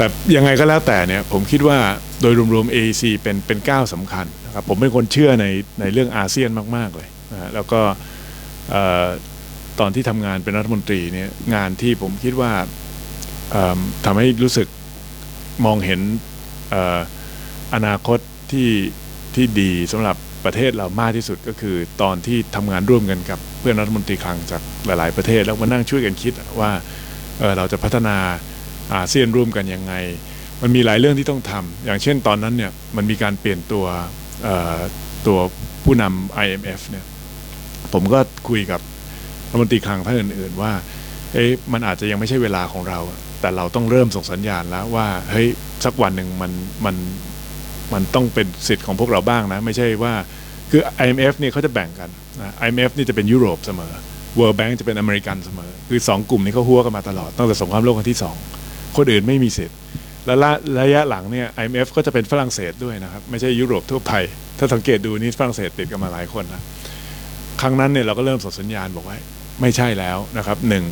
แต่ยังไงก็แล้วแต่เนี่ยผมคิดว่าโดยรวมๆ AEC เป็นเป็นก้าวสำคัญนะครับผมเป็นคนเชื่อในในเรื่องอาเซียนมากๆเลยนะแล้วก็ตอนที่ทำงานเป็นรัฐมนตรีเนี่ยงานที่ผมคิดว่าทำให้รู้สึกมองเห็นออนาคตที่ที่ดีสำหรับประเทศเรามากที่สุดก็คือตอนที่ทำงานร่วมกันกับเพื่อนรัฐมนตรีคลังจากหลาย ๆ ประเทศแล้วมานั่งช่วยกันคิดว่าเเราจะพัฒนา อาเซียนร่วมกันยังไง มันมีหลายเรื่องที่ต้องทำอย่างเช่นตอนนั้นเนี่ยมันมีการเปลี่ยนตัวตัวผู้นำ IMF เนี่ยผมก็คุยกับรัฐมนตรีคลังท่านอื่น ๆ ว่าเอ๊ะมันอาจจะยังไม่ใช่เวลาของเรา แต่เราต้องเริ่มส่งสัญญาณแล้วว่าเฮ้ยสักวันหนึ่งมันมันมันต้องเป็นสิทธิ์ของพวกเราบ้างนะ ไม่ใช่ว่าคือ IMF เนี่ยเขาจะแบ่งกันนะ IMF นี่จะเป็นยุโรปเสมอ World Bank จะเป็นอเมริกันเสมอ คือสองกลุ่มนี้เขาหัวกันมาตลอดตั้งแต่สงครามโลกครั้งที่สอง คนอื่นไม่มีสิทธิ์และระยะหลังเนี่ย IMF ก็จะเป็นฝรั่งเศสด้วยนะครับ ไม่ใช่ยุโรปทั่วไป ถ้าสังเกตดูนี่ฝรั่งเศสติดกันมาหลายคนนะครั้งนั้นเนี่ยเราก็เริ่มส่งสัญญาณบอกว่าไม่ใช่แล้วนะครับหนึ่ง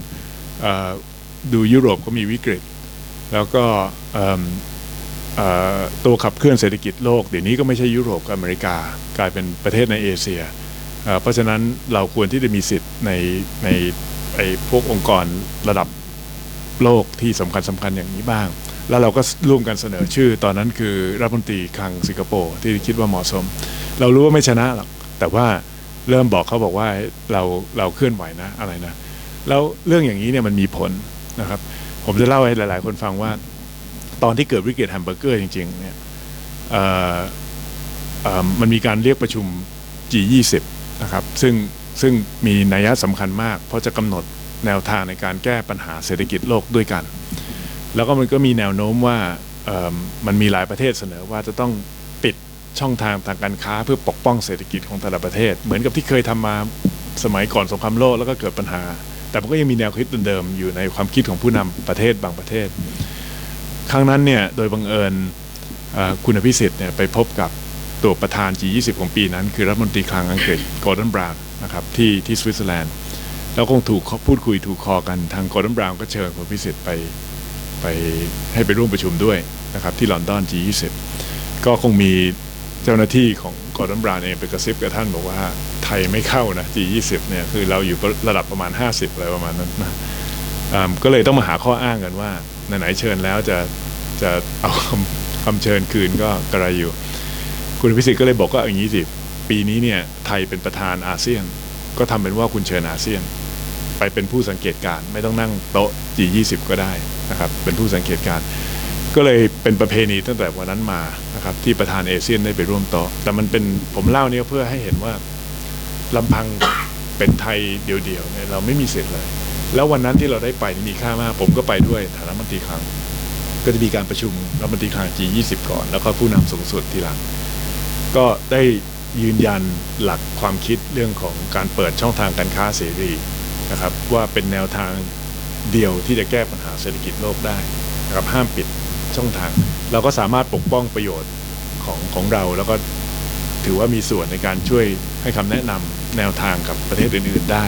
ดูยุโรปก็มีวิกฤต แล้วก็ตัวขับเคลื่อนเศรษฐกิจโลก เดี๋ยวนี้ก็ไม่ใช่ยุโรปกับอเมริกากลายเป็นประเทศในเอเชียเอ่อเพราะฉะนั้นเราควรที่จะมีสิทธิ์ในในไอ้พวกองค์กรระดับ โลกที่สำคัญสำคัญอย่างนี้บ้าง แล้วเราก็ร่วมกันเสนอชื่อ ตอนนั้นคือรัฐมนตรีคลังสิงคโปร์ที่คิดว่าเหมาะสม เรารู้ว่าไม่ชนะหรอกแต่ว่าเริ่มบอกเขาบอกว่าเราเราเคลื่อนไหวนะอะไรนะแล้วเรื่องอย่างนี้เนี่ยมันมีผลนะครับ ผมจะเล่าให้หลาย ๆ คนฟังว่า ตอนที่เกิดวิกฤตแฮมเบอร์เกอร์จริง ๆ เนี่ยมันมีการเรียกประชุม G20 นะครับซึ่งซึ่งมีนัยสำคัญมาก เพราะจะกำหนด แนวทางในการแก้ปัญหาเศรษฐกิจโลกด้วยกัน แล้วก็มันก็มีแนวโน้มว่ามันมีหลายประเทศเสนอว่าจะต้องปิดช่องทางทางการค้าเพื่อปกป้องเศรษฐกิจของแต่ละประเทศ เหมือนกับที่เคยทำมาสมัยก่อนสงครามโลกแล้วก็เกิดปัญหา แต่มันก็ยังมีแนวคิดเดิมๆอยู่ในความคิดของผู้นำประเทศบางประเทศ ครั้งนั้นเนี่ยโดยบังเอิญคุณอภิสิทธิ์เนี่ยไปพบกับตัวประธาน G20 ของปีนั้น คือรัฐมนตรีคลังอังกฤษกอร์ดอนบราวน์นะครับที่ที่สวิตเซอร์แลนด์ แล้วคงถูกพูดคุยถูกคอกันทางกอร์ดอนบราวน์ก็เชิญคุณอภิสิทธิ์ไปไปให้ไปร่วมประชุมด้วยนะครับที่ลอนดอน G20 ก็คงมีเจ้าหน้าที่ของกอร์ดอนบราวน์เองไปกระซิบกับท่านบอกว่าไทยไม่เข้านะ G20 เนี่ยคือเราอยู่ระดับประมาณ 50อะไรประมาณนั้นนะก็เลยต้องมาหาข้ออ้างกันว่าไหนๆเชิญแล้วจะจะเอาคำคำเชิญคืนก็กระไรอยู่ คุณพิสิทธิ์ก็เลยบอกว่าอย่างนี้สิปีนี้เนี่ยไทยเป็นประธานอาเซียน ก็ทำเป็นว่าคุณเชิญอาเซียน ไปเป็นผู้สังเกตการณ์ไม่ต้องนั่งโต๊ะ G20 ก็ได้นะครับเป็นผู้สังเกตการณ์ก็เลยเป็นประเพณีตั้งแต่วันนั้นมานะครับที่ประธานเอเชียนได้ไปร่วมโต๊ะแต่มันเป็นผมเล่าเนี่ยเพื่อให้เห็นว่าลำพังเป็นไทยเดียวๆเนี่ยเราไม่มีสิทธิ์เลย แล้ววันนั้นที่เราได้ไปมีค่ามาก ผมก็ไปด้วยฐานะรัฐมนตรีคลัง ก็จะมีการประชุมรัฐมนตรีคลัง G20 ก่อน แล้วก็ผู้นำสูงสุดทีหลัง ก็ได้ยืนยันหลักความคิดเรื่องของการเปิดช่องทางการค้าเสรี นะครับว่าเป็นแนวทางเดียวที่จะแก้ปัญหาเศรษฐกิจโลกได้นะครับห้ามปิดช่องทาง เราก็สามารถปกป้องประโยชน์ของของเราแล้วก็ถือว่ามีส่วนในการช่วยให้คำแนะนำแนวทางกับประเทศอื่นๆได้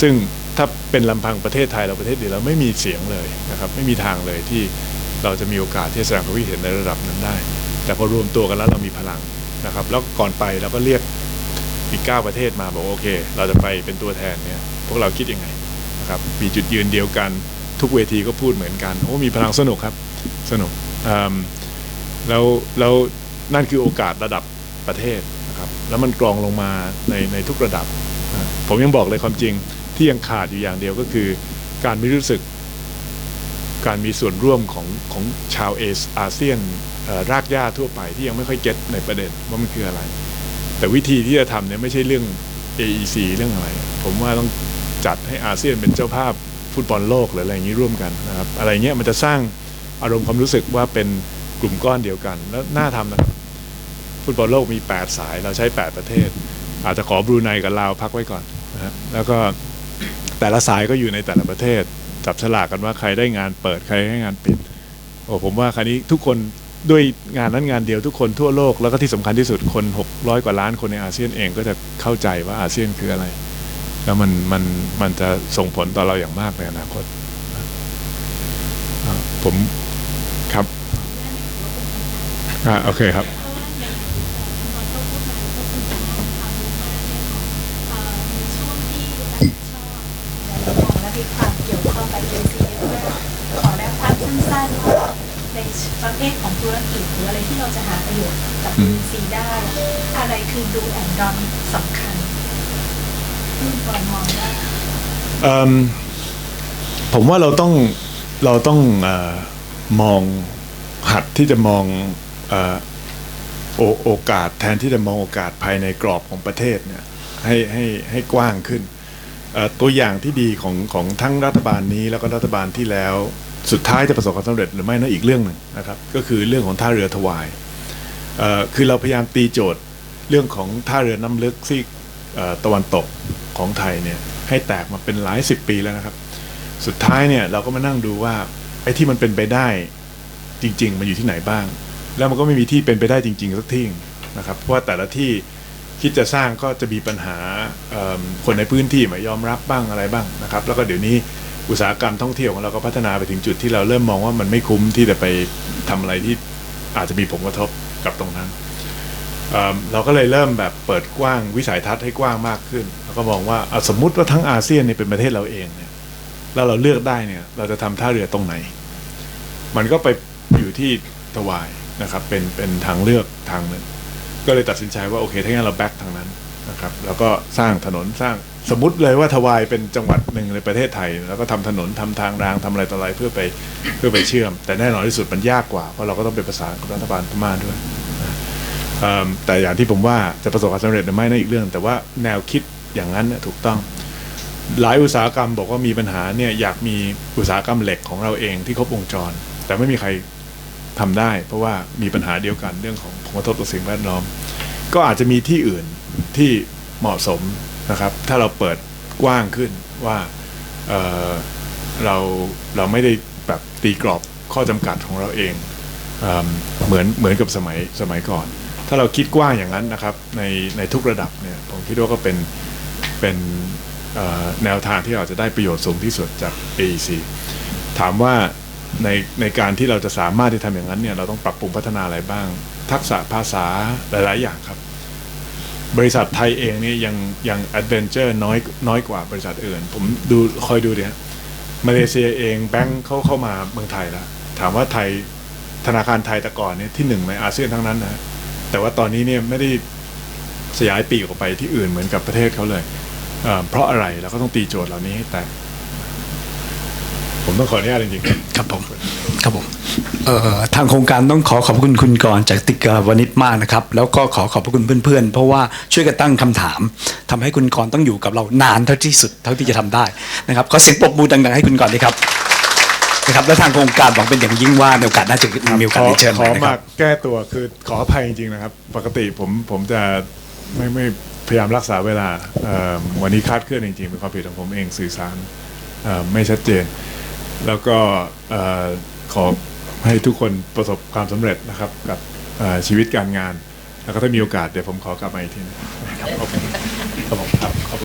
ซึ่งถ้าเป็นลำพังประเทศไทยเราประเทศเดียวเราไม่มีเสียงเลยนะครับไม่มีทางเลยที่เราจะมีโอกาสที่จะแสดงความคิดเห็นในระดับนั้นได้ แต่พอรวมตัวกันแล้วเรามีพลังนะครับ แล้วก่อนไปเราก็เรียกอีกเก้าประเทศมาบอกโอเค เราจะไปเป็นตัวแทนเนี่ย พวกเราคิดยังไงนะครับมีจุดยืนเดียวกันทุกเวทีก็พูดเหมือนกันโอ้มีพลังสนุกครับสนุกแล้วแล้วนั่นคือโอกาสระดับประเทศนะครับแล้วมันกรองลงมาในในทุกระดับ ผมยังบอกเลยความจริงที่ยังขาดอยู่อย่างเดียวก็คือ การไม่รู้สึกการมีส่วนร่วมของของชาวเอสอาเซียนรากหญ้าทั่วไปที่ยังไม่ค่อยเก็ตในประเด็นว่ามันคืออะไร แต่วิธีที่จะทำเนี่ยไม่ใช่เรื่อง AEC เรื่องอะไร ผมว่าต้อง จัดให้อาเซียนเป็นเจ้าภาพฟุตบอลโลกหรืออะไรอย่างนี้ร่วมกันนะครับอะไรเงี้ยมันจะสร้างอารมณ์ความรู้สึกว่าเป็นกลุ่มก้อนเดียวกัน แล้วน่าทำนะครับ ฟุตบอลโลกมี 8 สายเราใช้ 8 ประเทศ อาจจะขอบรูไนกับลาวพักไว้ก่อนนะแล้วก็แต่ละสายก็อยู่ในแต่ละประเทศ จับฉลากกันว่าใครได้งานเปิดใครได้งานปิดโอ้ผมว่าคราวนี้ทุกคนด้วยงานนั้นงานเดียวทุกคนทั่วโลกแล้วก็ที่สำคัญที่สุดคน 600 กว่าล้านคนในอาเซียนเองก็จะเข้าใจว่าอาเซียนคืออะไร แล้วมันมันมันจะส่งผลต่อเราอย่างมากในอนาคตผมครับอ่าโอเคครับช่วงที่อาจาชอบและมองและมีความเกี่ยวข้องกับ JC ด้วยขอแนวทางสั้นๆว่าในประเภทของธุรกิจหรืออะไรที่เราจะหาประโยชน์กับอืม JC ได้ อะไรคือดูแอนดอนสำคัญ ผมว่าเราต้องเราต้องอมองหัดที่จะมองอโอโอกาสแทนที่จะมองโอกาสภายในกรอบของประเทศเนี่ยให้ให้ให้กว้างขึ้น ตัวอย่างที่ดีของของทั้งรัฐบาลนี้แล้วก็รัฐบาลที่แล้วสุดท้ายจะประสบความสำเร็จหรือไม่นั่นอีกเรื่องหนึ่งนะครับ ก็คือเรื่องของท่าเรือถวายคือเราพยายามตีโจทย์เรื่องของท่าเรือน้ำลึกที่ ตะวันตกของไทยเนี่ยให้แตกมาเป็นหลายสิบปีแล้วนะครับ สุดท้ายเนี่ยเราก็มานั่งดูว่าไอ้ที่มันเป็นไปได้จริง ๆ มันอยู่ที่ไหนบ้าง แล้วมันก็ไม่มีที่เป็นไปได้จริง ๆ สักที่นะครับเพราะว่าแต่ละที่คิดจะสร้างก็จะมีปัญหาคนในพื้นที่ไม่ยอมรับบ้างอะไรบ้างนะครับ แล้วก็เดี๋ยวนี้อุตสาหกรรมท่องเที่ยวของเราก็พัฒนาไปถึงจุดที่เราเริ่มมองว่ามันไม่คุ้มที่จะไปทำอะไรที่อาจจะมีผลกระทบกับตรงนั้น เราก็เลยเริ่มแบบเปิดกว้างวิสัยทัศน์ให้กว้างมากขึ้นแล้วก็มองว่าเอาสมมติว่าทั้งอาเซียนเนี่ยเป็นประเทศเราเองเนี่ยแล้วเราเลือกได้เนี่ย เราจะทำท่าเรือตรงไหน มันก็ไปอยู่ที่ถวายนะครับ เป็นเป็นทางเลือกทางหนึ่งก็เลยตัดสินใจว่าโอเคถ้างั้นเราแบ็กทางนั้นนะครับ แล้วก็สร้างถนนสร้างสมมติเลยว่าทวายเป็นจังหวัดหนึ่งในประเทศไทย แล้วก็ทำถนนทำทางรางทำอะไรต่ออะไรเพื่อไปเพื่อไปเชื่อม แต่แน่นอนที่สุดมันยากกว่าเพราะเราก็ต้องไปประสากับรัฐบาลพม่าด้วย แต่อย่างที่ผมว่าจะประสบความสำเร็จหรือไม่นั่นอีกเรื่อง แต่ว่าแนวคิดอย่างนั้นเนี่ยถูกต้อง หลายอุตสาหกรรมบอกว่ามีปัญหาเนี่ยอยากมีอุตสาหกรรมเหล็กของเราเองที่ครบวงจร แต่ไม่มีใครทำได้ เพราะว่ามีปัญหาเดียวกันเรื่องของผลกระทบต่อสิ่งแวดล้อม ก็อาจจะมีที่อื่นที่เหมาะสมนะครับ ถ้าเราเปิดกว้างขึ้นว่าเเราเราไม่ได้แบบตีกรอบข้อจำกัดของเราเองเอเหมือนเหมือนกับสมัยสมัยก่อน ถ้าเราคิดกว้างอย่างนั้นนะครับในในทุกระดับเนี่ยผมคิดว่าก็เป็นเป็นแนวทางที่เราจะได้ประโยชน์สูงที่สุดจาก AEC ถามว่าในในการที่เราจะสามารถที่ทำอย่างนั้นเนี่ยเราต้องปรับปรุงพัฒนาอะไรบ้าง ทักษะภาษาหลาย ๆ อย่างครับ บริษัทไทยเองเนี่ยยังยังแอดเวนเจอร์น้อยน้อยกว่าบริษัทอื่น ผมดูคอยดูดิฮะมาเลเซียเองแบงค์เขาเข้ามาเมืองไทยแล้ว ถามว่าไทยธนาคารไทยแต่ก่อนเนี่ยที่หนึ่งในอาเซียนทั้งนั้นนะ แต่ว่าตอนนี้เนี่ยไม่ได้สยายปีกออกไปที่อื่นเหมือนกับประเทศเขาเลยเเพราะอะไรเราก็ต้องตีโจทย์เหล่านี้ให้แตกผมต้องขออนุญาตจริงๆครับผมครับผมเอ่อทางโครงการต้องขอขอบคุณคุณกรณ์จากติกาวนิชมากนะครับ แล้วก็ขอขอบคุณเพื่อนๆ เพราะว่าช่วยกันตั้งคำถามทำให้คุณกรณ์ต้องอยู่กับเรานานเท่าที่สุดเท่าที่จะทำได้นะครับขอเสียงปรบมือดังๆให้คุณกรณ์ด้วยครับ นะครับและทางโครงการหวังเป็นอย่างยิ่งว่าในโอกาสหน่าจะมีโอกาสได้เชิญขอม่นะคมารับ แก้ตัวคือขออภัยจริงๆนะครับ ปกติผมผมจะไม่ไม่พยายามรักษาเวลาเอ่อวันนี้คาดเคลื่อนจริงๆเป็นความผิดของผมเองสื่อสารเอ่อไม่ชัดเจน แล้วก็เอ่อขอให้ทุกคนประสบความสำเร็จนะครับกับเอ่อชีวิตการงาน แล้วก็ถ้ามีโอกาสเดี๋ยวผมขอกลับมาอีกทีนึงนะครับขอบคุณ